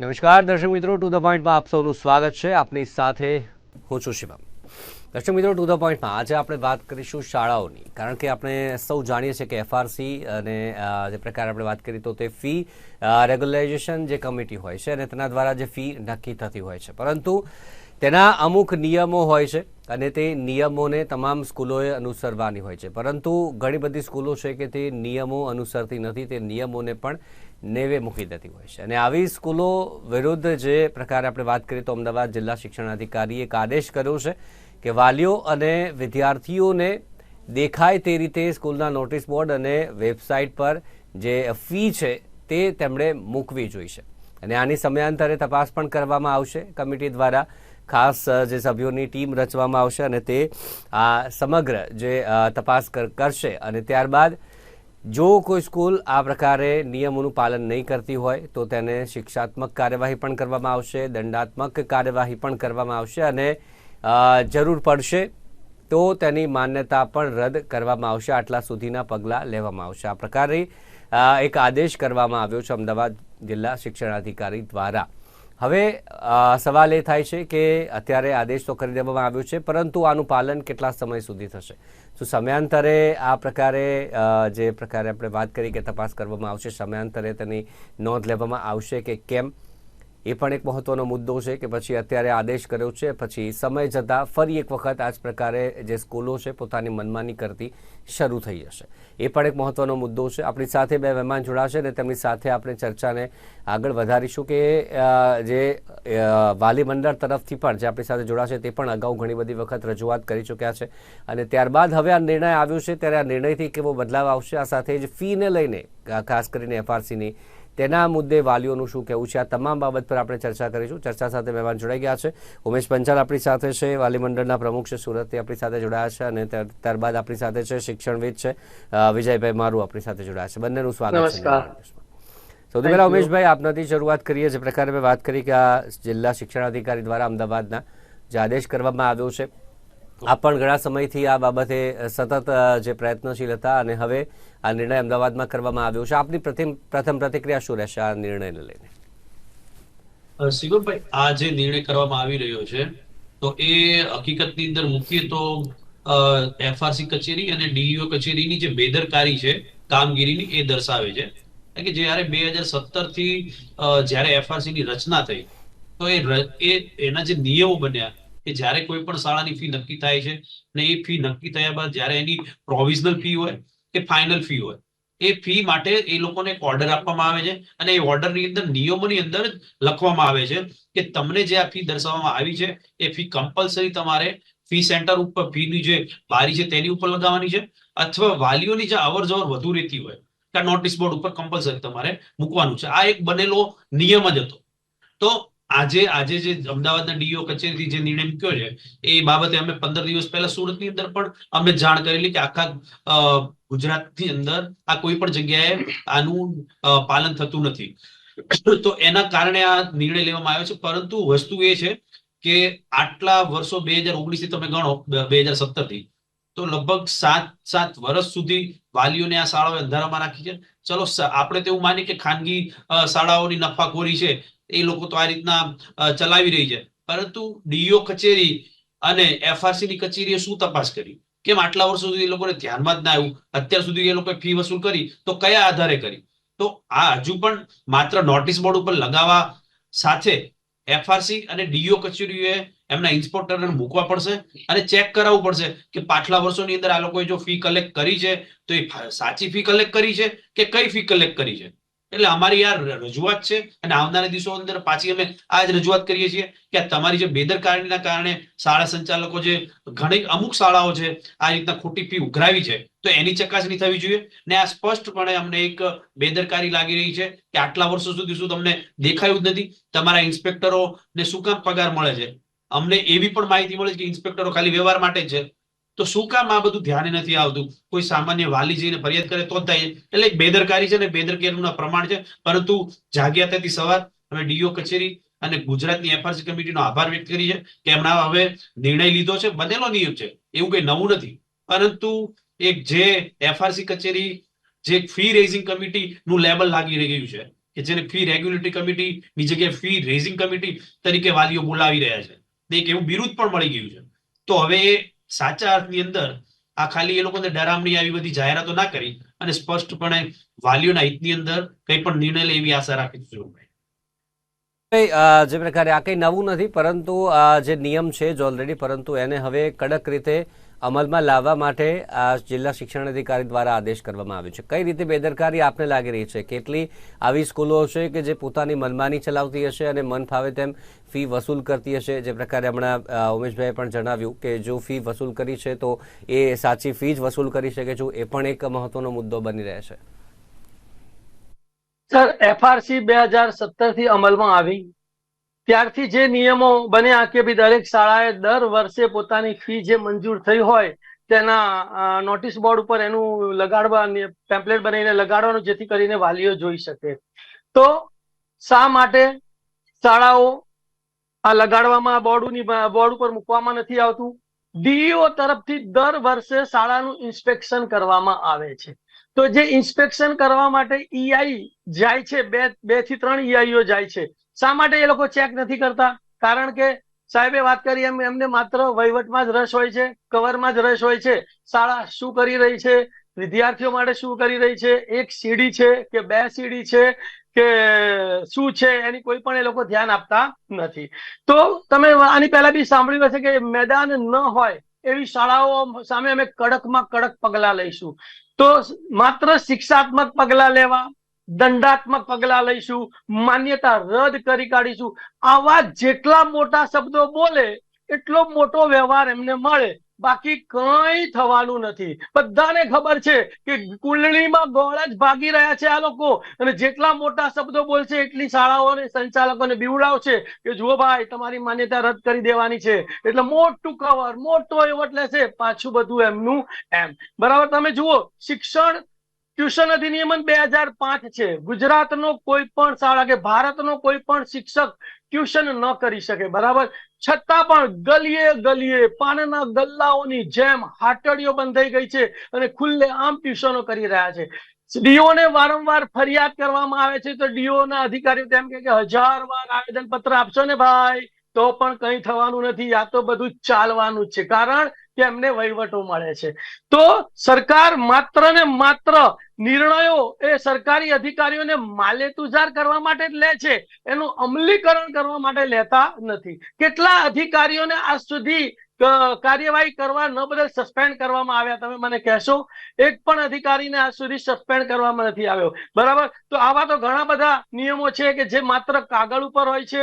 નમસ્કાર, દર્શક મિત્રો ટુ ધ પોઈન્ટમાં આપ સૌનું સ્વાગત છે. આપની સાથે હું છું શિવમ. દર્શક મિત્રો ટુ ધ પોઈન્ટમાં આજે આપણે વાત કરીશું શાળાઓની. કારણ કે આપણે સૌ જાણીએ છીએ કે એફઆરસી અને જે પ્રકારે આપણે વાત કરી તો તે ફી રેગ્યુલાઇઝેશન જે કમિટી હોય છે અને તેના દ્વારા જે ફી નક્કી થતી હોય છે. પરંતુ તેના અમુક નિયમો હોય છે અને તે નિયમોને તમામ સ્કૂલોએ અનુસરવાની હોય છે. પરંતુ ઘણી બધી સ્કૂલો છે કે તે નિયમો અનુસરતી નથી, તે નિયમોને પણ નેવે મૂકી દેતી હોય છે. અને આવી સ્કૂલો વિરુદ્ધ જે પ્રકારે આપણે વાત કરીએ તો અમદાવાદ જિલ્લા શિક્ષણાધિકારીએ એક આદેશ કર્યો છે કે વાલીઓ અને વિદ્યાર્થીઓને દેખાય તે રીતે સ્કૂલના નોટિસ બોર્ડ અને વેબસાઇટ પર જે ફી છે તે તેમણે મૂકવી જોઈશે અને આની સમયાંતરે તપાસ પણ કરવામાં આવશે કમિટી દ્વારા. ખાસ જે સભ્યોની ટીમ રચવામાં આવશે અને તે આ સમગ્ર જે તપાસ કર- કરશે અને ત્યારબાદ જો કોઈ સ્કૂલ આ પ્રકારે નિયમોનું પાલન નહીં કરતી હોય, તો તેને શિક્ષાત્મક કાર્યવાહી પણ કરવામાં આવશે, દંડાત્મક કાર્યવાહી પણ કરવામાં આવશે અને જરૂર પડશે તો તેની માન્યતા પણ રદ કરવામાં આવશે. આટલા સુધીના પગલાં લેવામાં આવશે. આ પ્રકારે એક આદેશ કરવામાં આવ્યો છે અમદાવાદ જિલ્લા શિક્ષણાધિકારી દ્વારા. હવે સવાલ એ થાય છે કે અત્યારે આદેશ તો કરી દેવામાં આવ્યો છે, પરંતુ આનું પાલન કેટલા સમય સુધી થશે? શું સમયાંતરે આ પ્રકારે જે પ્રકારે આપણે વાત કરી કે તપાસ કરવામાં આવશે, સમયાંતરે તેની નોંધ લેવામાં આવશે કે કેમ? એ પણ એક મહત્વનો મુદ્દો છે કે પછી અત્યારે આદેશ કર્યો છે, પછી સમય જતાં ફરી એક વખત આ જ પ્રકારે જે સ્કૂલો છે પોતાની મનમાની કરતી શરૂ થઈ જશે એ પણ એક મહત્વનો મુદ્દો છે. આપણી સાથે બે મહેમાન જોડાશે અને તેમની સાથે આપણે ચર્ચાને આગળ વધારીશું કે જે વાલી મંડળ તરફથી પણ જે આપણી સાથે જોડાશે તે પણ અગાઉ ઘણી બધી વખત રજૂઆત કરી ચૂક્યા છે. અને ત્યારબાદ હવે આ નિર્ણય આવ્યો છે, ત્યારે આ નિર્ણયથી કેવો બદલાવ આવશે, આ સાથે જ ફીને લઈને, ખાસ કરીને એફઆરસીની તેના મુદ્દે વાલીઓનું શું કહેવું છે? આ તમામ બાબત પર આપણે ચર્ચા કરીશું. ચર્ચા સાથે મહેમાન જોડાઈ ગયા છે. ઉમેશ પંચાલ આપણી સાથે છે. વાલી મંડળના પ્રમુખ છે સુરતથી આપણી સાથે જોડાયા છે અને ત્યારબાદ આપણી સાથે છે શિક્ષણવિદ છે વિજયભાઈ મારું આપણી સાથે જોડાયા છે. બંનેનું સ્વાગત છે. સૌથી પહેલા ઉમેશભાઈ આપનાથી શરૂઆત કરીએ. જે પ્રકારે મેં વાત કરી કે આ જિલ્લા શિક્ષણ અધિકારી દ્વારા અમદાવાદના જે આદેશ કરવામાં આવ્યો છે આપ પણ ઘણા સમયથી આ બાબતે સતત જે પ્રયત્નશીલ હતા અને હવે આ નિર્ણય અમદાવાદમાં કરવામાં આવ્યો છે. આપની પ્રથમ પ્રથમ પ્રતિક્રિયા શું રહેશે આ નિર્ણયને લઈને? શિવમભાઈ આ જે નિર્ણય કરવામાં આવી રહ્યો છે, તો એ હકીકતની અંદર મૂકીએ તો એફઆરસી કચેરી અને ડીઈઓ કચેરીની જે બેદરકારી છે, કામગીરીની એ દર્શાવે છે. કે જ્યારે બે હજાર સત્તરથી જ્યારે એફઆરસી ની રચના થઈ, તો એ, એના જે નિયમો બન્યા, કે જ્યારે કોઈ પણ શાળાની ફી નક્કી થાય છે, અને એ ફી નક્કી થયા બાદ જ્યારે એની પ્રોવિઝનલ ફી હોય કે ફાઇનલ ફી હોય. એ ફી માટે એ લોકોને એક ઓર્ડર આપવામાં આવે છે અને એ ઓર્ડરની અંદર નિયમોની અંદર લખવામાં આવે છે કે તમને જે આ ફી દર્શાવવામાં આવી છે, એ ફી કમ્પલસરી તમારે ફી સેન્ટર ઉપર ફીની જે બારી છે તેની ઉપર લગાવવાની છે અથવા વાલીઓની જે અવર જવર વધુ રહેતી હોય, કે નોટિસ બોર્ડ ઉપર કમ્પલસરી તમારે મૂકવાનું છે. આ એક બનેલો નિયમ જ હતો. તો આજે આજે જે અમદાવાદના ડીઓ કચેરીથી જે નિર્ણય મૂક્યો છે, એ બાબતે અમે પંદર દિવસ પહેલા સુરતની અંદર પણ અમે જાણ કરેલી કે આખા ગુજરાતની અંદર આ કોઈ પણ જગ્યાએ આનું પાલન થતું નથી. તો એના કારણે આ નિર્ણય લેવામાં આવ્યો છે. પરંતુ વસ્તુ એ છે કે આટલા વર્ષો બે હજાર ઓગણીસથી તમે ગણો, બે હજાર સત્તરથી તો લગભગ સાત સાત વર્ષ સુધી વાલીઓને આ શાળાઓ અંધારામાં રાખી છે. ચલો આપણે તો એવું માનીએ કે ખાનગી શાળાઓની નફાખોરી છે, એ લોકો તો આ રીતના ચલાવી રહી છે. પરંતુ ડીઓ કચેરી અને એફઆરસી ની કચેરીએ શું તપાસ કરી? કેમ આટલા વર્ષો સુધી એ લોકોને ધ્યાનમાં જ ના આવ્યું? અત્યાર સુધી એ લોકોએ ફી વસૂલ કરી, તો કયા આધારે કરી? તો આ હજુ પણ માત્ર નોટિસ બોર્ડ ઉપર લગાવવા સાથે એફઆરસી અને ડીઓ કચેરીઓએ એમના ઇન્સ્પેક્ટરને મૂકવા પડશે અને ચેક કરાવવું પડશે કે પાછલા વર્ષોની અંદર આ લોકોએ જો ફી કલેક્ટ કરી છે, તો એ સાચી ફી કલેક્ટ કરી છે કે કઈ ફી કલેક્ટ કરી છે? એટલે અમારી આ રજૂઆત છે અને આવનારા દિવસો અંદર પાછી અમે આ જ રજૂઆત કરીએ છીએ કે તમારી જે બેદરકારીના કારણે શાળા સંચાલકો જે ઘણી અમુક શાળાઓ છે, આ રીતના ખોટી ફી ઉઘરાવી છે, તો એની ચકાસણી થવી જોઈએ ને આ સ્પષ્ટપણે અમને એક બેદરકારી લાગી રહી છે કે આટલા વર્ષો સુધી શું તમને દેખાયું જ નથી, તમારા ઇન્સ્પેક્ટરો ને શું કામ પગાર મળે છે? અમને એવી પણ માહિતી મળે છે કે ઇન્સ્પેક્ટરો ખાલી વ્યવહાર માટે છે. તો શું કામ આ બધું ધ્યાને નથી આવતું? કોઈ સામાન્ય વાલી જઈને ફરિયાદ કરે તો થાય. એટલે એક બેદરકારી છે ને, બેદરકારીનું પ્રમાણ છે. પરંતુ જાગ્યા થતી સવાર અમે ડીઓ કચેરી અને ગુજરાતની એફઆરસી કમિટીનો આભાર વ્યક્ત કરી છે કે એમના હવે નિર્ણય લીધો છે. બનેલો નિયમ છે. એવું કઈ નવું નથી. પરંતુ એક જે એફઆરસી કચેરી, જે ફી રેઝિંગ કમિટી નું લેબલ લાગી રહ્યું છે, કે જેને ફી રેગ્યુલેટરી કમિટીની જગ્યાએ ફી રેઝિંગ કમિટી તરીકે વાલીઓ બોલાવી રહ્યા છે. એક એવું બિરુદ પણ મળી ગયું છે. તો હવે એ સાચા અર્થની અંદર આ ખાલી એ લોકોને ડરામણી આવી બધી જાહેરાતો ના કરી અને સ્પષ્ટપણે વાલીઓના હિતની અંદર કંઈ પણ નિર્ણય લે એવી આશા રાખી છું જે પ્રકારે આ કંઈ નવું નથી, પરંતુ જે નિયમ છે, જ ઓલરેડી પરંતુ એને હવે કડક રીતે અમલમાં લાવવા માટે આ જિલ્લા શિક્ષણ અધિકારી દ્વારા આદેશ કરવામાં આવ્યો છે. કઈ રીતે બેદરકારી આપને લાગી રહી છે? કેટલી આવી સ્કૂલો હશે કે જે પોતાની મનમાની ચલાવતી હશે અને મન ફાવે તેમ ફી વસૂલ કરતી હશે? જે પ્રકારે હમણાં ઉમેશભાઈએ પણ જણાવ્યું કે જો ફી વસૂલ કરી છે તો એ સાચી ફી જ વસૂલ કરી શકે છે. એ પણ એક મહત્વનો મુદ્દો બની રહે છે. સર, એફઆરસી બે હજાર સત્તરથી અમલમાં આવી. ત્યારથી જે નિયમો બન્યા કે ભાઈ દરેક શાળાએ દર વર્ષે પોતાની ફી જે મંજૂર થઈ હોય, તેના નોટિસ બોર્ડ ઉપર એનું લગાડવા પેમ્પલેટ બનાવીને લગાડવાનું જેથી કરીને વાલીઓ જોઈ શકે. તો શા માટે શાળાઓ આ લગાડવામાં, બોર્ડની બોર્ડ ઉપર મૂકવામાં નથી આવતું? ડીઈઓ તરફથી દર વર્ષે શાળાનું ઇન્સ્પેક્શન કરવામાં આવે છે. તો જે ઇન્સ્પેક્શન કરવા માટે ઈઆઈ જાય છે, બે બેથી ત્રણ ઈઆઈઓ જાય છે. શા માટે એ લોકો ચેક નથી કરતા? કારણ કે સાહેબે વાત કરી એમ, એમને માત્ર વહીવટમાં જ રસ હોય છે, કવરમાં જ રસ હોય છે. શાળા શું કરી રહી છે? વિદ્યાર્થીઓ માટે શું કરી રહી છે? એક સીડી છે કે બે સીડી છે કે શું છે? એની કોઈ પણ એ લોકો ધ્યાન આપતા નથી. તો તમે આની પહેલા બી સાંભળ્યું હશે કે મેદાન ન હોય એવી શાળાઓ સામે અમે કડકમાં કડક પગલા લઈશું. તો માત્ર શિક્ષાત્મક પગલા લેવા દંડાત્મક પગલા લઈશું, માન્યતા રદ કરી કાઢીશું. આવા જેટલા મોટા શબ્દો બોલે, એટલો મોટો વ્યવહાર એમને મળે. બાકી કંઈ થવાનું નથી. બધાને ખબર છે કે કુંડળીમાં ગોળ જ ભાગી રહ્યા છે આ લોકો. અને જેટલા મોટા શબ્દો બોલશે, એટલી શાળાઓને, સંચાલકોને બીવડાવશે કે જુઓ ભાઈ, તમારી માન્યતા રદ કરી દેવાની છે. એટલે મોટું કવર મોટો એવટ લેશે પાછું બધું એમનું એમ. બરાબર? તમે જુઓ, શિક્ષણ ટ્યુશન અધિનિયમ બે હજાર પાંચ છે. ગુજરાતનો કોઈ પણ શાળા કે ભારતનો કોઈ પણ શિક્ષક ટ્યુશન ન કરી શકે, બરાબર? છતાં પણ ગલીએ ગલીએ, પાનના ગલ્લાઓની જેમ હાટડીઓ બંધાઈ ગઈ છે અને ખુલ્લે આમ ટ્યુશનો કરી રહ્યા છે. ડીઓને વારંવાર ફરિયાદ કરવામાં આવે છે તો ડીઓના અધિકારીઓ તેમ કે હજાર વાર આવેદન પત્ર આપશો ને ભાઈ, તો પણ કંઈ થવાનું નથી, આ તો બધું ચાલવાનું જ છે. કારણ કે એમને વહીવટો મળે છે. તો સરકાર માત્ર ને માત્ર નિર્ણયો એ સરકારી અધિકારીઓને માલેતુજાર કરવા માટે જ લે છે. એનું અમલીકરણ કરવા માટે લેતા નથી. કેટલા અધિકારીઓને આજ સુધી કાર્યવાહી કરવા ન બદલ સસ્પેન્ડ કરવામાં આવ્યા? તમે મને કહેશો? એક પણ અધિકારીને આજ સુધી સસ્પેન્ડ કરવામાં નથી આવ્યો. બરાબર? તો આવા તો ઘણા બધા નિયમો છે કે જે માત્ર કાગળ ઉપર હોય છે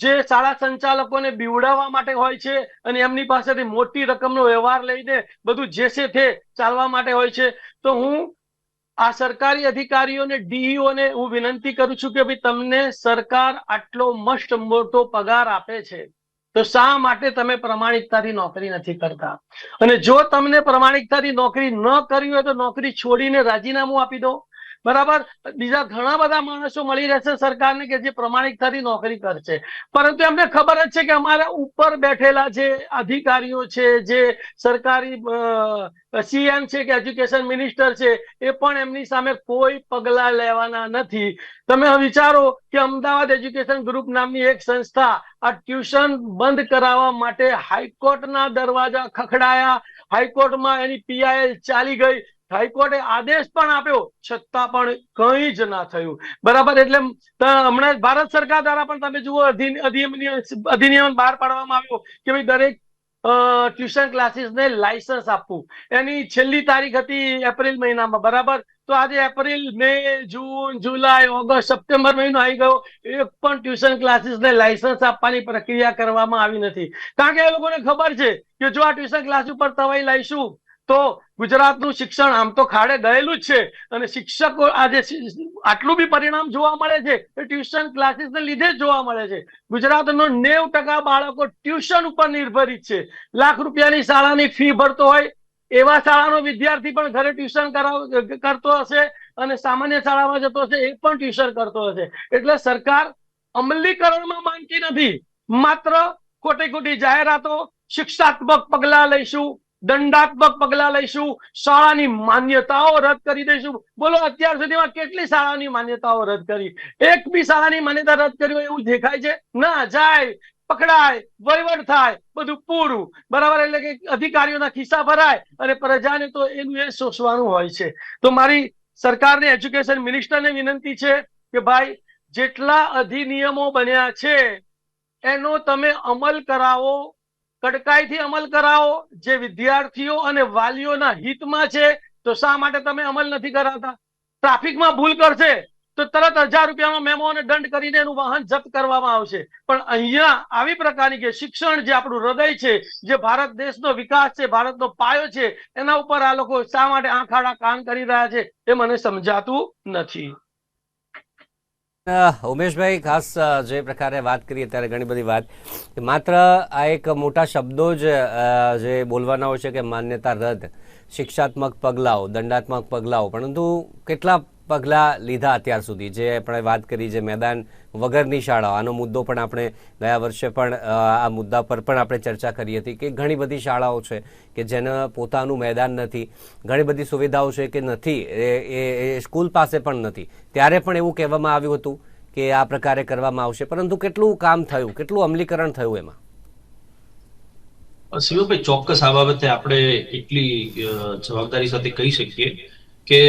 જે શાળા સંચાલકોને બીવડાવવા માટે હોય છે અને એમની પાસેથી મોટી રકમનો વ્યવહાર લઈને બધું જે છે તે ચાલવા માટે હોય છે. તો હું આ સરકારી અધિકારીઓને, ડીઈઓને હું વિનંતી કરું છું કે ભાઈ તમને સરકાર આટલો મસ્ત મોટો પગાર આપે છે, તો શા માટે તમે પ્રમાણિકતાથી નોકરી નથી કરતા? અને જો તમને પ્રમાણિકતાથી નોકરી ન કરવી હોય તો નોકરી છોડીને રાજીનામું આપી દો. બરાબર? બીજા ઘણા બધા માણસો મળી રહેશે સરકારને કે જે પ્રમાણિકતાથી નોકરી કરશે. પરંતુ એમને ખબર જ છે કે અમારા ઉપર બેઠેલા જે અધિકારીઓ છે, જે સરકારી સીએમ છે કે એજ્યુકેશન મિનિસ્ટર છે, એ પણ એમની સામે કોઈ પગલા લેવાના નથી. તમે વિચારો કે અમદાવાદ એજ્યુકેશન ગ્રુપ નામની એક સંસ્થા આ ટ્યુશન બંધ કરાવવા માટે હાઈકોર્ટના દરવાજા ખખડાયા. હાઈકોર્ટમાં એની પીઆઈએલ ચાલી ગઈ. હાઈકોર્ટે આદેશ પણ આપ્યો, છતાં પણ કંઈ જ ના થયું. બરાબર? એટલે હમણાં ભારત સરકાર દ્વારા પણ તમે જુઓ અધિનિયમ બહાર પાડવામાં આવ્યો કે ભાઈ દરેક ટ્યુશન ક્લાસીસને લાયસન્સ આપવું. એની છેલ્લી તારીખ હતી એપ્રિલ મહિનામાં, બરાબર? તો આજે April, May, June, July, August, September મહિનો આવી ગયો, એક પણ ટ્યુશન ક્લાસીસને લાયસન્સ આપવાની પ્રક્રિયા કરવામાં આવી નથી. કારણ કે એ લોકોને ખબર છે કે જો આ ટ્યુશન ક્લાસ ઉપર તવાઈ લાવીશું તો ગુજરાતનું શિક્ષણ આમ તો ખાડે ગયેલું જ છે. અને શિક્ષકો આજે આટલું બી પરિણામ જોવા મળે છે એ ટ્યુશન ક્લાસીસને લીધે જ જોવા મળે છે. ગુજરાતનો નેવ ટકા બાળકો ટ્યુશન ઉપર નિર્ભરિત છે. લાખ રૂપિયાની શાળાની ફી ભરતો હોય, એવા શાળાનો વિદ્યાર્થી પણ ઘરે ટ્યુશન કરાવ કરતો હશે અને સામાન્ય શાળામાં જતો હશે, એ પણ ટ્યુશન કરતો હશે. એટલે સરકાર અમલીકરણમાં માંગતી નથી. માત્ર ખોટી ખોટી જાહેરાતો, શિક્ષાત્મક પગલા લઈશું દંડાત્મક પગલા લઈશું, શાળાની માન્યતાઓ રદ કરી દઈશું. બોલો, અત્યાર સુધીમાં કેટલી શાળાની માન્યતાઓ રદ કરી? એક બી શાળાની માન્યતા રદ કરી હોય એવું દેખાય છે? ના, જાય, પકડાય, વહીવટ થાય, બધું પૂરું. બરાબર, એટલે કે અધિકારીઓના ખિસ્સા ભરાય અને પ્રજાને તો એનું એ શોષવાનું હોય છે. તો મારી સરકારને, એજ્યુકેશન મિનિસ્ટરને વિનંતી છે કે ભાઈ, જેટલા અધિનિયમો બન્યા છે, એનો તમે અમલ કરાવો કડકાઈથી અમલ કરાવો. જે વિદ્યાર્થીઓ અને વાલીઓના હિતમાં છે, તો શા માટે તમે અમલ નથી કરાવતા? ટ્રાફિકમાં ભૂલ કરશે, તો તરત હજાર રૂપિયાનો મેમો અને દંડ કરીને એનું વાહન જપ્ત કરવામાં આવશે. પણ અહીંયા આવી પ્રકારની કે શિક્ષણ જે આપણું હૃદય છે, જે ભારત દેશનો વિકાસ છે, ભારતનો પાયો છે, એના ઉપર આ લોકો શા માટે આંખાડા કાન કરી રહ્યા છે, એ મને સમજાતું નથી. ઉમેશભાઈ, ખાસ જે પ્રકારે વાત કરીએ ત્યારે ઘણી બધી વાત માત્ર આ એક મોટા શબ્દો જ જે બોલવાના હોય છે કે માન્યતા રદ. શિક્ષાત્મક પગલાઓ, દંડાત્મક પગલાઓ, પરંતુ કેટલા પગલાં લીધા અત્યાર સુધી? જે આપણે વાત કરી જે મેદાન વગરની શાળાઓ, આનો મુદ્દો પણ આપણે ગયા વર્ષે પણ આ મુદ્દા પર પણ આપણે ચર્ચા કરી હતી કે ઘણી બધી શાળાઓ છે કે જેને પોતાનું મેદાન નથી. ઘણી બધી સુવિધાઓ છે કે નથી. એ, એ- સ્કૂલ પાસે પણ નથી. ત્યારે પણ એવું કહેવામાં આવ્યું હતું કે આ પ્રકારે કરવામાં આવશે. પરંતુ કેટલું કામ થયું? કેટલું અમલીકરણ થયું એમાં? શિવભાઈ ચોક્કસ આ બાબતે આપણે એટલી જવાબદારી સાથે કહી શકીએ કે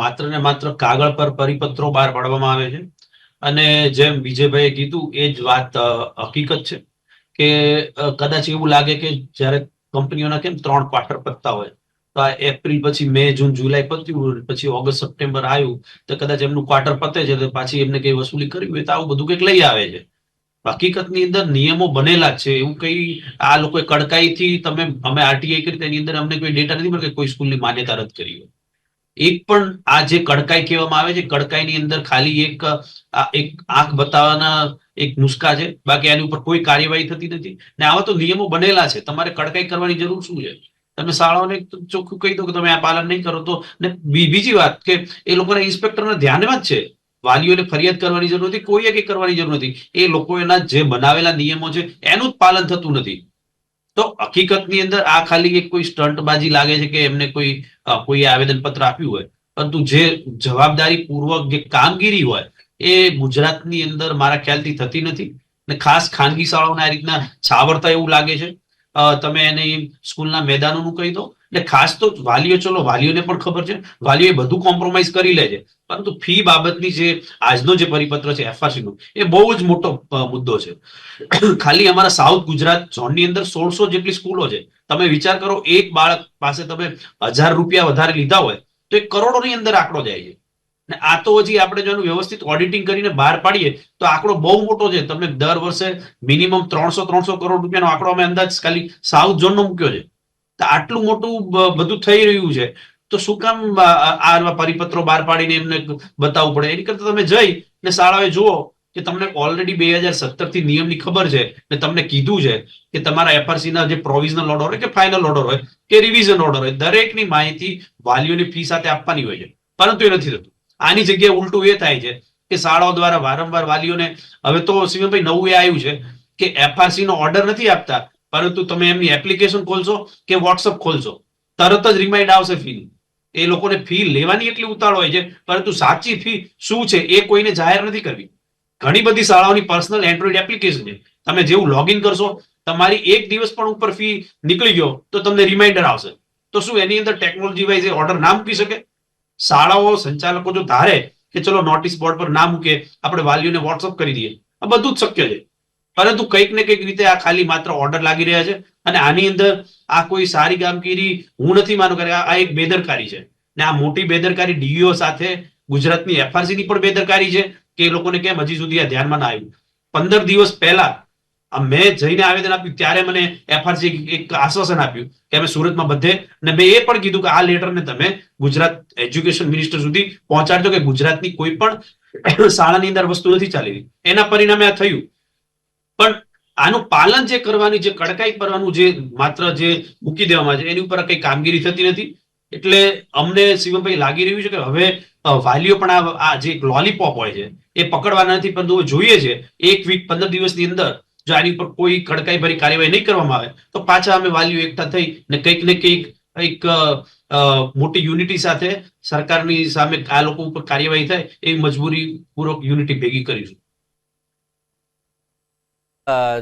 માત્ર ને માત્ર કાગળ પર પરિપત્રો બહાર પાડવામાં આવે છે. અને જેમ વિજયભાઈએ કીધું, એ જ વાત હકીકત છે કે કદાચ એવું લાગે કે જ્યારે કંપનીઓના કેમ ત્રણ ક્વાર્ટર પતતા હોય, તો આ એપ્રિલ પછી મે, જૂન, જુલાઈ પત્યું, પછી ઓગસ્ટ, સપ્ટેમ્બર આવ્યું, તો કદાચ એમનું ક્વાર્ટર પતે છે, તો પાછી એમને કઈ વસૂલી કરવી હોય તો આવું બધું કંઈક લઈ આવે છે. હકીકતની અંદર નિયમો બનેલા છે. એવું કઈ આ લોકોએ કડકાઈથી તમે, અમે આરટીઆઈ કરી, તેની અંદર અમને કોઈ ડેટા નથી મળે કે કોઈ સ્કૂલની માન્યતા રદ કરી હોય. એક પણ આ જે કડકાઈ કહેવામાં આવે છે, કડકાઈની અંદર ખાલી એક એક આંખ બતાવવાના એક નુસ્ખા છે. બાકી એની ઉપર કોઈ કાર્યવાહી થતી નથી. ને આવા તો નિયમો બનેલા છે. તમારે કડકાઈ કરવાની જરૂર શું છે? તમે શાળાઓને ચોખ્ખું કહી દો કે તમે આ પાલન નહીં કરો તો, ને બીજી વાત કે એ લોકોના ઇન્સ્પેક્ટરના ધ્યાનમાં જ છે. વાલીઓને ફરિયાદ કરવાની જરૂર નથી, કોઈએ કંઈ કરવાની જરૂર નથી. એ લોકોના જે બનાવેલા નિયમો છે, એનું જ પાલન થતું નથી. તો હકીકતની અંદર આ ખાલી એક કોઈ સ્ટંટબાજી લાગે છે કે એમને કોઈ કોઈ આવેદન પત્ર આપ્યું હોય. પરંતુ જે જવાબદારી પૂર્વક જે કામગીરી હોય, એ ગુજરાતની અંદર મારા ખ્યાલથી થતી નથી. ને ખાસ ખાનગી શાળાઓને આ રીતના છાવરતા એવું લાગે છે. તમે એને સ્કૂલના મેદાનોનું કહી દો ને ખાસ તો વાલીઓ, ચલો વાલીઓને પણ ખબર છે વાલીઓ એ બધું કોમ્પ્રોમાઇઝ કરી લે છે. પરંતુ ફી બાબતની જે આજનો જે પરિપત્ર છે એફઆરસી નો, એ બહુ જ મોટો મુદ્દો છે. ખાલી અમારા સાઉથ ગુજરાત ઝોનની અંદર સોળસો જેટલી સ્કૂલો છે. તમે વિચાર કરો, એક બાળક પાસે તમે હજાર રૂપિયા વધારે લીધા હોય, તો એ કરોડોની અંદર આંકડો જાય છે. ને આ તો હજી આપણે જો એનું વ્યવસ્થિત ઓડિટિંગ કરીને બહાર પાડીએ, તો આંકડો બહુ મોટો છે. તમને દર વર્ષે મિનિમમ ત્રણસો ત્રણસો કરોડ રૂપિયાનો આંકડો અમે અંદાજ ખાલી સાઉથ ઝોનનો મૂક્યો છે. આટલું મોટું બધું થઈ રહ્યું છે. તો શું કામ આ પરિપત્રો બહાર પાડીને એમને બતાવવું પડે? એની કરતા તમે જઈ ને શાળાએ જુઓ કે તમને ઓલરેડી બે હજાર સત્તરથી નિયમની ખબર છે ને તમને કીધું છે કે તમારા એફઆરસી ના જે પ્રોવિઝનલ ઓર્ડર હોય કે ફાઇનલ ઓર્ડર હોય કે રિવિઝન ઓર્ડર હોય, દરેકની માહિતી વાલીઓની ફી સાથે આપવાની હોય છે. પરંતુ એ નથી થતું. આની જગ્યાએ ઉલટું એ થાય છે કે શાળાઓ દ્વારા વારંવાર વાલીઓને, હવે તો શિવભાઈ નવું એ આવ્યું છે કે એફઆરસી નો ઓર્ડર નથી આપતા. પરંતુ તમે એમની એપ્લિકેશન ખોલશો કે વોટ્સઅપ ખોલશો? તરત જ રિમાઇન્ડ આવશે ફી એ લોકોને ફી લેવાની એટલી ઉતાળ હોય છે, પરંતુ સાચી ફી શું છે એ કોઈને જાહેર નથી કરવી. ઘણી બધી શાળાઓની પર્સનલ એન્ડ્રોઈડ એપ્લિકેશન છે. તમે જેવું લોગિન કરશો, તમારી એક દિવસ પણ ઉપર ફી નીકળી ગયો, તો તમને રિમાઇન્ડર આવશે. તો શું એની અંદર ટેકનોલોજી વાઇઝ ઓર્ડર ના મૂકી શકે? શાળાઓ સંચાલકો જો ધારે કે ચલો નોટિસ બોર્ડ પર ના મૂકે, આપણે વાલીઓને વોટ્સઅપ કરી દઈએ. આ બધું જ શક્ય છે. પરંતુ કંઈક ને કંઈક રીતે આ ખાલી માત્ર ઓર્ડર લાગી રહ્યા છે અને આની અંદર આ કોઈ સારી કામગીરી હું નથી માનું કે આ એક બેદરકારી છે. ને આ મોટી બેદરકારી ડીઓ સાથે ગુજરાતની એફઆરસી ની પણ બેદરકારી છે, કે એ લોકોને કેમ હજી સુધી આ ધ્યાનમાં ના આવ્યું. પંદર દિવસ પહેલા મેં જઈને આવેદન આપ્યું, ત્યારે મને એફઆરસી એક આશ્વાસન આપ્યું કે અમે સુરતમાં બધે અને મેં એ પણ કીધું કે આ લેટરને તમે ગુજરાત એજ્યુકેશન મિનિસ્ટર સુધી પહોંચાડજો, કે ગુજરાતની કોઈ પણ શાળાની અંદર વસ્તુ નથી ચાલી રહી એના પરિણામે આ થયું. પણ આનું પાલન જે કરવાની, જે કડકાઈ કરવાનું, જે માત્ર જે મૂકી દેવામાં છે, એની ઉપર કઈ કામગીરી થતી નથી. એટલે અમને શિવમભાઈ લાગી રહ્યું છે કે હવે વાલીઓ પણ આ જે લોલીપોપ હોય છે, એ પકડવાના નથી, પરંતુ જોઈએ છે, એક વીક, પંદર દિવસની અંદર જો આની ઉપર કોઈ કડકાઈ ભરી કાર્યવાહી નહીં કરવામાં આવે, તો પાછા અમે વાલીઓ એકઠા થઈ ને કંઈક ને કંઈક, એક મોટી યુનિટી સાથે સરકારની સામે આ લોકો ઉપર કાર્યવાહી થાય, એવી મજબૂરી પૂર્વક યુનિટી ભેગી કરીશું.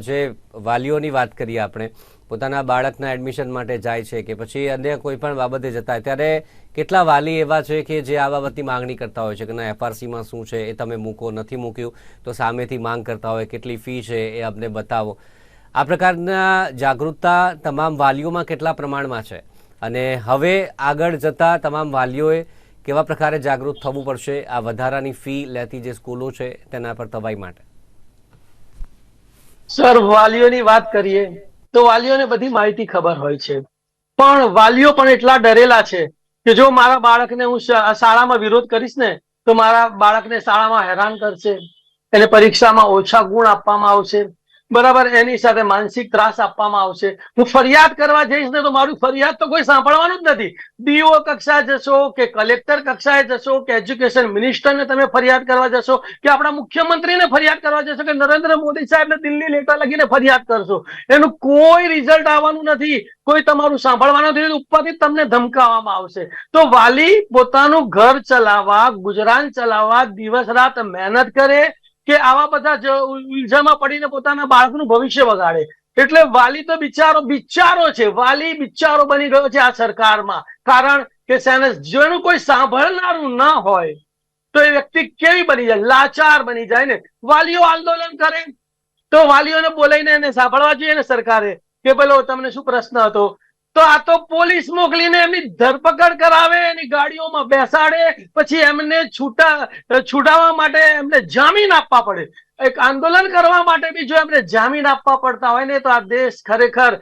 જે વાલીઓની વાત કરીએ આપણે, પોતાના બાળકના એડમિશન માટે જાય છે કે પછી અન્ય કોઈ પણ બાબતે જતા ત્યારે કેટલા વાલી એવા છે કે જે આ બાબતની માંગણી કરતા હોય છે કે ના, એફઆરસીમાં શું છે, એ તમે મૂકો, નથી મૂક્યું, તો સામેથી માંગ કરતા હોય, કેટલી ફી છે, એ અમને બતાવો. આ પ્રકારના જાગૃતતા તમામ વાલીઓમાં કેટલા પ્રમાણમાં છે? અને હવે આગળ જતા તમામ વાલીઓએ કેવા પ્રકારે જાગૃત થવું પડશે? આ વધારાની ફી લેતી જે સ્કૂલો છે, તેના પર તવાઈ માટે. સર, વાલીઓની વાત કરીએ, તો વાલીઓને બધી માહિતી ખબર હોય છે. પણ વાલીઓ પણ એટલા ડરેલા છે કે જો મારા બાળકને હું શાળામાં વિરોધ કરીશ ને, તો મારા બાળકને શાળામાં હેરાન કરશે. એને પરીક્ષામાં ઓછા ગુણ આપવામાં આવશે. બરાબર, એની સાથે માનસિક ત્રાસ આપવામાં આવશે. હું ફરિયાદ કરવા જઈશ ને તો મારું ફરિયાદ તો કોઈ સાંભળવાનું જ નથી. ડીઓ કક્ષાએ જશો કે કલેક્ટર કક્ષાએ જશો કે એજ્યુકેશન મિનિસ્ટરને તમે ફરિયાદ કરવા જશો કે આપણા મુખ્યમંત્રીને ફરિયાદ કરવા જશો કે નરેન્દ્ર મોદી સાહેબને દિલ્હી લેટર લગીને ફરિયાદ કરશો. એનું કોઈ રિઝલ્ટ આવવાનું નથી. કોઈ તમારું સાંભળવાનું નથી. ઉપરથી તમને ધમકાવવામાં આવશે. તો વાલી પોતાનું ઘર ચલાવવા, ગુજરાન ચલાવવા દિવસ રાત મહેનત કરે કે આવા બધા ઉલઝામાં પડીને પોતાના બાળકનું ભવિષ્ય બગાડે એટલે વાલી તો બિચારો બિચારો છે, વાલી બિચારો બની ગયો છે આ સરકારમાં. કારણ કે સેને જેનું કોઈ સાંભળનારું ના હોય, તો એ વ્યક્તિ કેવી બની જાય? લાચાર બની જાય ને? વાલીઓ આંદોલન કરે. તો વાલીઓને બોલાવીને એને સાંભળવા જોઈએ ને સરકારે કે પેલો, તમને શું પ્રશ્ન હતો? તો આ તો પોલીસ મોકલીને એમની ધરપકડ કરાવે, એની ગાડીઓમાં બેસાડે, પછી એમને છૂટા છૂટાવવા માટે એમને જામીન આપવા પડે. એક આંદોલન કરવા માટે બી જો એમને જામીન આપવા પડતા હોય ને, તો આ દેશ ખરેખર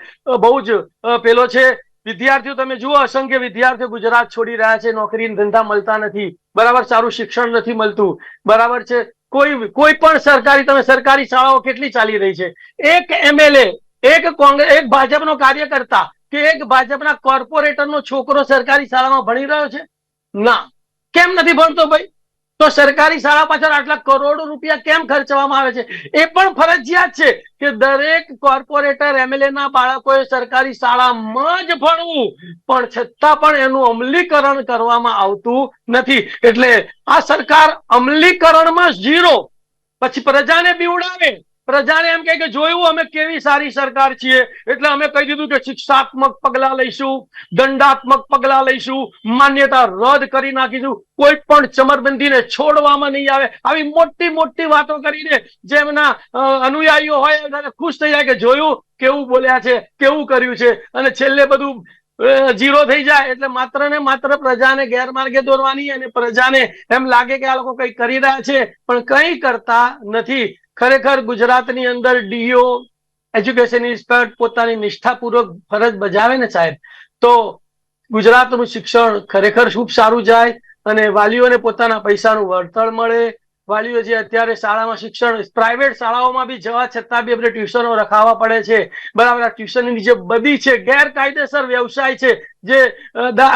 બહુ જ પેલો છે. વિદ્યાર્થીઓ, તમે જુઓ, અસંખ્ય વિદ્યાર્થીઓ ગુજરાત છોડી રહ્યા છે. નોકરી ધંધા મળતા નથી. બરાબર, સારું શિક્ષણ નથી મળતું. બરાબર છે. કોઈ કોઈ પણ સરકારી, તમે સરકારી શાળાઓ કેટલી ચાલી રહી છે? એક એમએલએ, એક કોંગ્રેસ એક ભાજપનો કાર્યકર્તા કે એક ભાજપના કોર્પોરેટરનો છોકરો સરકારી શાળામાં ભણી રહ્યો છે? ના. કેમ નથી ભણતો ભાઈ? તો સરકારી શાળા પાછળ આટલા કરોડો રૂપિયા કેમ ખર્ચવામાં આવે છે? એ પણ ફરજિયાત છે કે દરેક કોર્પોરેટર એમએલએ ના બાળકોએ સરકારી શાળામાં જ ભણવું. પણ છતાં પણ એનું અમલીકરણ કરવામાં આવતું નથી. એટલે આ સરકાર અમલીકરણમાં ઝીરો. પછી પ્રજાને બીવડાવે. પ્રજાને એમ કે જોયું, અમે કેવી સારી સરકાર છીએ. એટલે અમે કહી દીધું કે શિક્ષાત્મક પગલા લઈશું, દંડાત્મક પગલા લઈશું, માન્યતા રદ કરી નાખીશું. કોઈ પણ ચમરબંધીને છોડવામાં નહીં આવે. આવી મોટી મોટી વાતો કરીને જે એમના અનુયાયીઓ હોય, એ ખુશ થઈ જાય કે જોયું, કેવું બોલ્યા છે, કેવું કર્યું છે. અને છેલ્લે બધું જીરો થઈ જાય. એટલે માત્ર ને માત્ર પ્રજાને ગેરમાર્ગે દોરવાની અને પ્રજાને એમ લાગે કે આ લોકો કઈ કરી રહ્યા છે, પણ કઈ કરતા નથી. ખરેખર ગુજરાતની અંદર ડીઓ એજ્યુકેશન ઇન્સ્પેક્ટર પોતાની નિષ્ઠાપૂર્વક ફરજ બજાવે ને સાહેબ, તો ગુજરાતનું શિક્ષણ ખરેખર ખૂબ સારું જાય અને વાલીઓને પોતાના પૈસાનું વળતર મળે. વાલીઓ જે અત્યારે શાળામાં શિક્ષણ પ્રાઇવેટ શાળાઓમાં બી જવા છતાં બી આપણે ટ્યુશનો રખાવવા પડે છે. બરાબર, આ ટ્યુશનની જે બધી છે, ગેરકાયદેસર વ્યવસાય છે, જે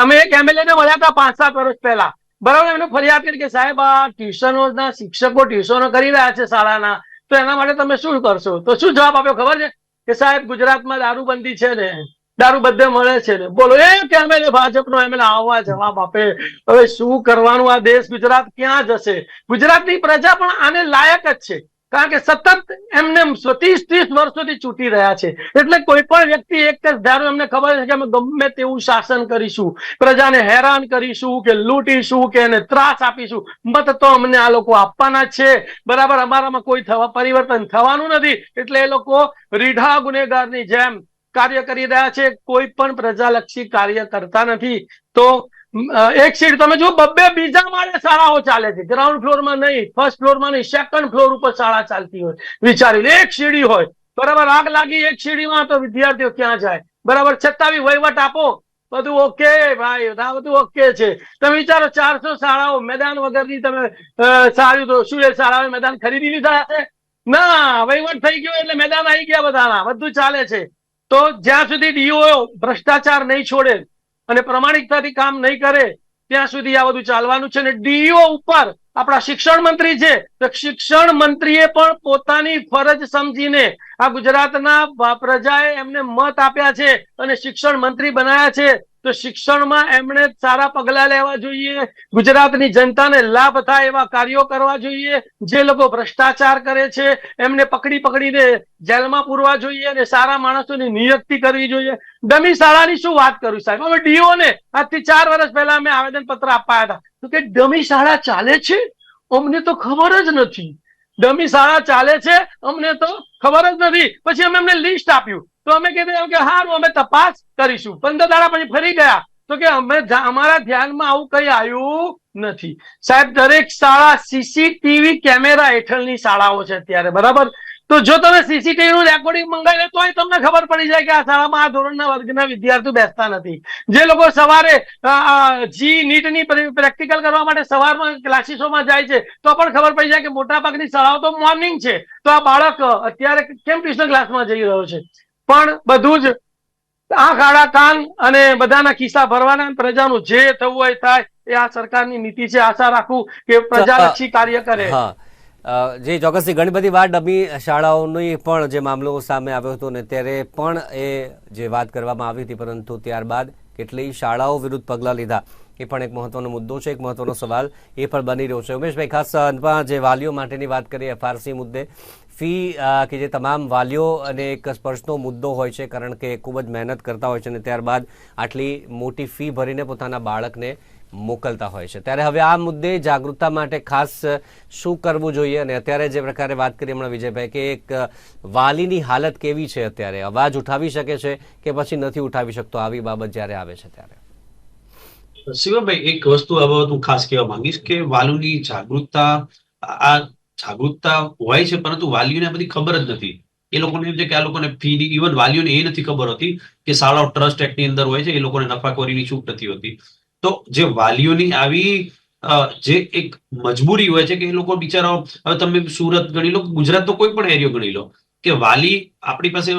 અમે એક એમએલએને મળ્યા હતા પાંચ સાત વર્ષ પહેલા. બરાબર, એમને ફરિયાદ કરી કે સાહેબ, આ ટ્યુશનોના શિક્ષકો ટ્યુશનો કરી રહ્યા છે શાળાના. તો એના માટે તમે શું કરશો? તો શું જવાબ આપ્યો ખબર છે? કે સાહેબ, ગુજરાતમાં દારૂબંધી છે ને, દારૂ બધે મળે છે ને. બોલો, એ એક એમએલએ ભાજપનો એમને આવવા જવાબ આપે? હવે શું કરવાનું? આ દેશ ગુજરાત ક્યાં જશે? ગુજરાતની પ્રજા પણ આને લાયક જ છે. કારણ કે સતત એમને ત્રીસ ત્રીસ વર્ષોથી ચૂંટી રહ્યા છે. એટલે કોઈ પણ વ્યક્તિ એક જ ધારો એમને ખબર છે કે અમે ગમે તેવું શાસન કરીશું, પ્રજાને હેરાન કરીશું, કે લૂંટીશું, કે એને ત્રાસ આપીશું. મત તો અમને આ લોકો આપવાના છે. બરાબર, અમારામાં કોઈ થવા, પરિવર્તન થવાનું નથી. એટલે એ લોકો રીઢા ગુનેગારની જેમ કાર્ય કરી રહ્યા છે. કોઈ પણ પ્રજાલક્ષી કાર્ય કરતા નથી. તો એક સીટ તમે જો બબ્બે બીજા માળે શાળાઓ ચાલે છે. ગ્રાઉન્ડ ફ્લોરમાં નહીં ફર્સ્ટ ફ્લોરમાં નહીં સેકન્ડ ફ્લોર ઉપર શાળા ચાલતી હોય. વિચારી એક સીડી હોય. બરાબર, આગ લાગી એક સીડીમાં તો વિદ્યાર્થીઓ ક્યાં જાય? બરાબર, છતાં વહીવટ આપો. બધું ઓકે ભાઈ બધું ઓકે છે. તમે વિચારો, ચારસો શાળાઓ મેદાન વગરની તમે સારું તો શું એ શાળાઓ મેદાન ખરીદી લીધા હશે? ના, વહીવટ થઈ ગયો એટલે મેદાન આવી ગયા બધાના. બધું ચાલે છે. તો જ્યાં સુધી ડીઓ ભ્રષ્ટાચાર નહીં છોડે અને પ્રમાણિકતાથી કામ નહીં કરે, ત્યાં સુધી આ બધું ચાલવાનું છે. અને ડીઓ ઉપર આપણા શિક્ષણ મંત્રી છે. તો શિક્ષણ મંત્રીએ પણ પોતાની ફરજ સમજીને આ ગુજરાતના પ્રજાએ એમને મત આપ્યા છે અને શિક્ષણ મંત્રી બનાવ્યા છે. તો શિક્ષણમાં એમણે સારા પગલા લેવા જોઈએ. ગુજરાતની જનતાને લાભ થાય એવા કાર્યો કરવા જોઈએ. જે લોકો ભ્રષ્ટાચાર કરે છે, એમને પકડી પકડીને જેલમાં પૂરવા જોઈએ અને સારા માણસોની નિયુક્તિ કરવી જોઈએ. ડમી શાળાની શું વાત કરું સાહેબ? અમે ડીઓ ને આજથી ચાર વર્ષ પહેલા અમે આવેદન પત્ર આપ્યા હતા. તો કે ડમી શાળા ચાલે છે? અમને તો ખબર જ નથી. ડમી શાળા ચાલે છે? અમને તો ખબર જ નથી. પછી અમે એમને લિસ્ટ આપ્યું. તો અમે કીધું કે હારું, અમે તપાસ કરીશું. પંદર દાડા પછી ફરી ગયા. તો કે અમે અમારા ધ્યાનમાં આવું કઈ આવ્યું નથી. સાહેબ, દરેક શાળા સીસીટીવી કેમેરા હેઠળની શાળાઓ છે અત્યારે, બરાબર? તો જો તમે સીસીટીવી નું રેકોર્ડિંગ મંગાવી લે, તોય તમને ખબર પડી જાય કે આ શાળામાં આ ધોરણના વર્ગના વિદ્યાર્થીઓ બેસતા નથી. જે લોકો સવારે જી નીટની પ્રેક્ટિકલ કરવા માટે સવારમાં ક્લાસીસોમાં જાય છે, તો પણ ખબર પડી જાય કે મોટા ભાગની શાળાઓ તો મોર્નિંગ છે. તો આ બાળક અત્યારે કેમ ટ્યુશન ક્લાસમાં જઈ રહ્યો છે? પણ બધું જ આંખ આડા કાન અને બધાના ખિસ્સા ભરવાના, પ્રજાનું જે થવું હોય થાય, એ આ સરકારની નીતિ છે. આશા રાખું કે પ્રજાલક્ષી કાર્ય કરે. જે, ચોક્કસથી ઘણી બધી વાર ડમી શાળાઓની પણ જે મામલો સામે આવ્યો હતો ને ત્યારે પણ એ જે વાત કરવામાં આવી હતી, પરંતુ ત્યારબાદ કેટલી શાળાઓ વિરુદ્ધ પગલાં લીધા. એ પણ એક મહત્વનો મુદ્દો છે, એક મહત્વનો સવાલ એ પણ બની રહ્યો છે. ઉમેશભાઈ, ખાસ અંતમાં જે વાલીઓ માટેની વાત કરીએ, એફઆરસી મુદ્દે, ફી કે જે તમામ વાલીઓ અને એક સ્પર્શનો મુદ્દો હોય છે, કારણ કે ખૂબ જ મહેનત કરતા હોય છે અને ત્યારબાદ આટલી મોટી ફી ભરીને પોતાના બાળકને મોકલતા હોય છે. ત્યારે હવે આ મુદ્દે જાગૃતતા માટે ખાસ શું કરવું જોઈએ? અને અત્યારે જે પ્રકારે વાત કરી હમણાં વિજયભાઈ, કે એક વાલીની હાલત કેવી છે અત્યારે? અવાજ ઉઠાવી શકે છે કે પછી નથી ઉઠાવી શકતો? આવી બાબત જ્યારે આવે છે ત્યારે. શિવમભાઈ એક વસ્તુ આ બાબત હું ખાસ કહેવા માંગીશ કે વાલીની જાગૃતતા, આ જાગૃતતા હોય છે, પરંતુ વાલીઓને બધી ખબર જ નથી. એ લોકોને એમ છે કે આ લોકોને ફીની ઇવન વાલીઓને એ નથી ખબર હોતી કે શાળાઓ ટ્રસ્ટ એક્ટની અંદર હોય છે, એ લોકોને નફાખોરીની છૂટ નથી હોતી. તો જે વાલીઓની આવી જે એક મજબૂરી હોય છે કે એ લોકો બિચારાઓ, હવે તમે સુરત ગણી લો ગુજરાતનો કોઈ પણ એરિયો ગણી લો, કે વાલી આપણી પાસે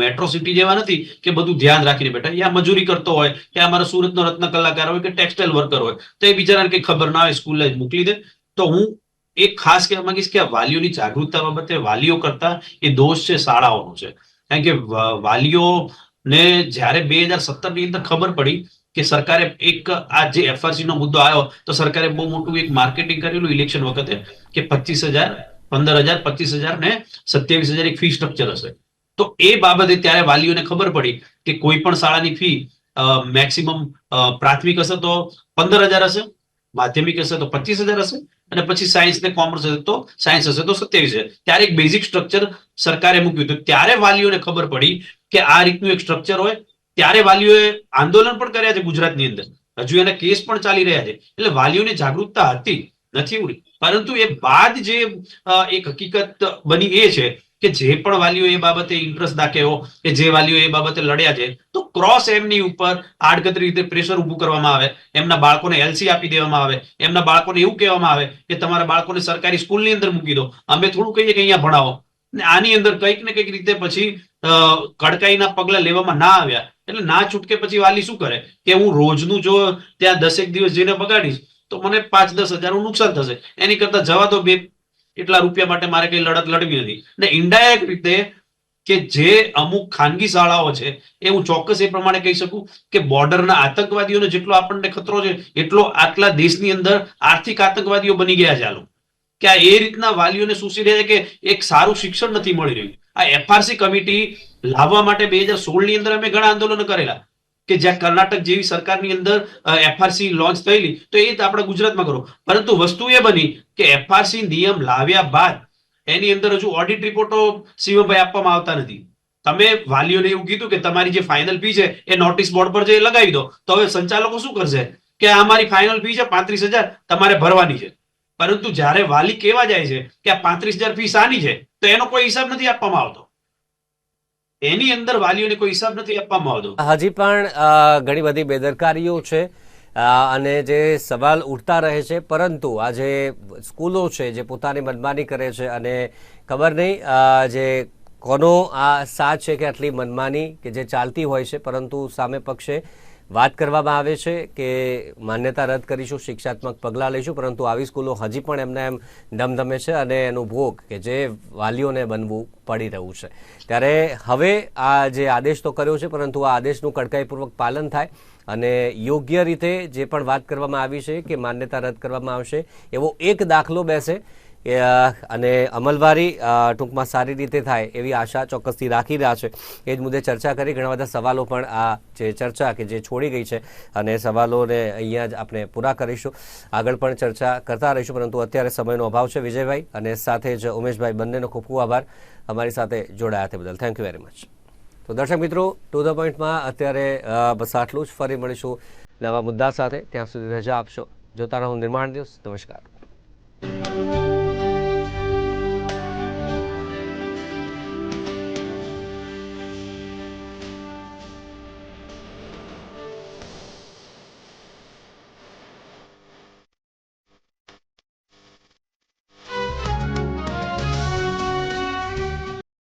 મેટ્રો સિટી જેવા નથી કે બધું ધ્યાન રાખીને બેઠા યા મજૂરી કરતો હોય, કે અમારા સુરતનો રત્ન કલાકાર હોય કે ટેક્સટાઇલ વર્કર હોય, તો એ બિચારાને કઈ ખબર ના હોય સ્કૂલે જ મોકલી દે. તો હું એક ખાસ કહેવા માંગીશ કે આ વાલીઓની જાગૃતતા બાબતે વાલીઓ કરતા એ દોષ છે શાળાઓનો છે. કારણ કે વાલીઓને જ્યારે બે હજાર સત્તરની અંદર ખબર પડી કે સરકારે એક આ જે એફઆરસી નો મુદ્દો આવ્યો, તો સરકારે બહુ મોટું એક માર્કેટિંગ કરેલું ઇલેક્શન વખતે કે પચીસ હજાર, પંદર હજાર, પચીસ હજાર ને સત્યાવીસ હજાર એક ફી સ્ટ્રક્ચર હશે. તો એ બાબતે ત્યારે વાલીઓને ખબર પડી કે કોઈ પણ શાળાની ફી મેક્સિમમ પ્રાથમિક હશે તો પંદર હજાર હશે, માધ્યમિક હશે તો પચીસ હજાર હશે અને પછી સાયન્સ ને કોમર્સ હશે તો સાયન્સ હશે તો સત્યાવીસ હજાર. ત્યારે એક બેઝિક સ્ટ્રક્ચર સરકારે મૂક્યું હતું. ત્યારે વાલીઓને ખબર પડી કે આ રીતનું એક સ્ટ્રક્ચર હોય ત્યારે વાલીઓએ આંદોલન પણ કર્યા છે ગુજરાતની અંદર. હજુ એના કેસ પણ ચાલી રહ્યા છે. એટલે વાલીઓની જાગૃતતા હતી, નથી ઉડી. પરંતુ એ બાદ જે એક હકીકત બની એ છે કે જે પણ વાલીઓ એ બાબતે ઇન્ટરેસ્ટ દાખવ્યો કે જે વાલીઓ એ બાબતે લડ્યા છે, તો ક્રોસ એમની ઉપર આડકતરી રીતે પ્રેશર ઊભું કરવામાં આવે. એમના બાળકોને એલસી આપી દેવામાં આવે. એમના બાળકોને એવું કહેવામાં આવે કે તમારા બાળકોને સરકારી સ્કૂલની અંદર મૂકી દો. અમે થોડું કહીએ કે અહીંયા ભણાવો. ને આની અંદર કંઈક ને કંઈક રીતે પછી કડકાઈના પગલા લેવામાં ના આવ્યા. એટલે ના છૂટકે પછી વાલી શું કરે? કે હું રોજનું જો ત્યાં દસેક દિવસ જઈને બગાડીશ, તો મને પાંચ દસ હજારનું નુકસાન થશે. એની કરતા જવા તો બે એટલા રૂપિયા માટે મારે કઈ લડત લડવી નથી. ને ઇન્ડાયરેક્ટ રીતે કે જે અમુક ખાનગી શાળાઓ છે, એ હું ચોક્કસ એ પ્રમાણે કહી શકું કે બોર્ડરના આતંકવાદીઓનો જેટલો આપણને ખતરો છે, એટલો આટલા દેશની અંદર આર્થિક આતંકવાદીઓ બની ગયા છે આ કે આ એ રીતના વાલીઓને સૂચી રહ્યા છે કે એક સારું શિક્ષણ નથી મળી રહ્યું. આ એફઆરસી કમિટી લાવવા માટે બે હજાર સોળની અંદર અમે ઘણા આંદોલનો કરેલા. કે જ્યાં કર્ણાટક જેવી સરકારની અંદર એફઆરસી લોન્ચ થયેલી, તો એ આપણે ગુજરાતમાં કરો. પરંતુ વસ્તુ એ બની કે એફઆરસી નિયમ લાવ્યા બાદ એની અંદર હજુ ઓડિટ રિપોર્ટો શિવભાઈ આપવામાં આવતા નથી. તમે વાલીઓને એવું કીધું કે તમારી જે ફાઇનલ ફી છે એ નોટિસ બોર્ડ પર જે લગાવી દો. તો હવે સંચાલકો શું કરશે? કે આ અમારી ફાઇનલ ફી છે પાંત્રીસ હજાર, તમારે ભરવાની છે. પરંતુ જ્યારે વાલી કેવા જાય છે કે આ પાંત્રીસ હજાર ફી સાની છે, તો એનો કોઈ હિસાબ નથી આપવામાં આવતો. એની અંદર વાલીઓને કોઈ હિસાબ નથી આપવામાં આવતો. હજી પણ ઘણી બધી બેદરકારીઓ છે. અને જે સવાલ ઉઠતા રહે છે, પરંતુ આ જે સ્કૂલો છે, જે પોતાની મનમાની કરે છે, અને ખબર નહીં જે કોનો આ સાથ છે કે આટલી મનમાની કે જે ચાલતી હોય છે, પરંતુ સામે પક્ષે વાત કરવામાં આવે છે કે માન્યતા રદ કરીશું, શિક્ષાત્મક પગલાં લઈશું, પરંતુ આવી સ્કૂલો હજી પણ એમને એમ ધમધમે છે અને એનું ભોગ કે જે વાલીઓને બનવું પડી રહ્યું છે. ત્યારે હવે આ જે આદેશ તો કર્યો છે, પરંતુ આ આદેશનું કડકાઈપૂર્વક પાલન થાય અને યોગ્ય રીતે જે પણ વાત કરવામાં આવી છે કે માન્યતા રદ કરવામાં આવશે, એવો એક દાખલો બેસે અને અમલવારી ટૂંકમાં સારી રીતે થાય એવી આશા ચોક્કસથી રાખી રહ્યા છે. એ જ મુદ્દે ચર્ચા કરી. ઘણા બધા સવાલો પણ આ જે ચર્ચા કે જે છોડી ગઈ છે અને સવાલોને અહીંયા જ આપણે પૂરા કરીશું. આગળ પણ ચર્ચા કરતા રહીશું, પરંતુ અત્યારે સમયનો અભાવ છે વિજયભાઈ અને સાથે જ ઉમેશભાઈ બંનેનો ખૂબ ખૂબ આભાર અમારી સાથે જોડાયા તે બદલ. થેન્ક યુ વેરી મચ તો દર્શક મિત્રો ટુ ધ પોઈન્ટમાં અત્યારે બસ આટલું જ. ફરી મળીશું નવા મુદ્દા સાથે. ત્યાં સુધી રજા આપશો. જોતા રહો નિર્માણ દિવસ નમસ્કાર.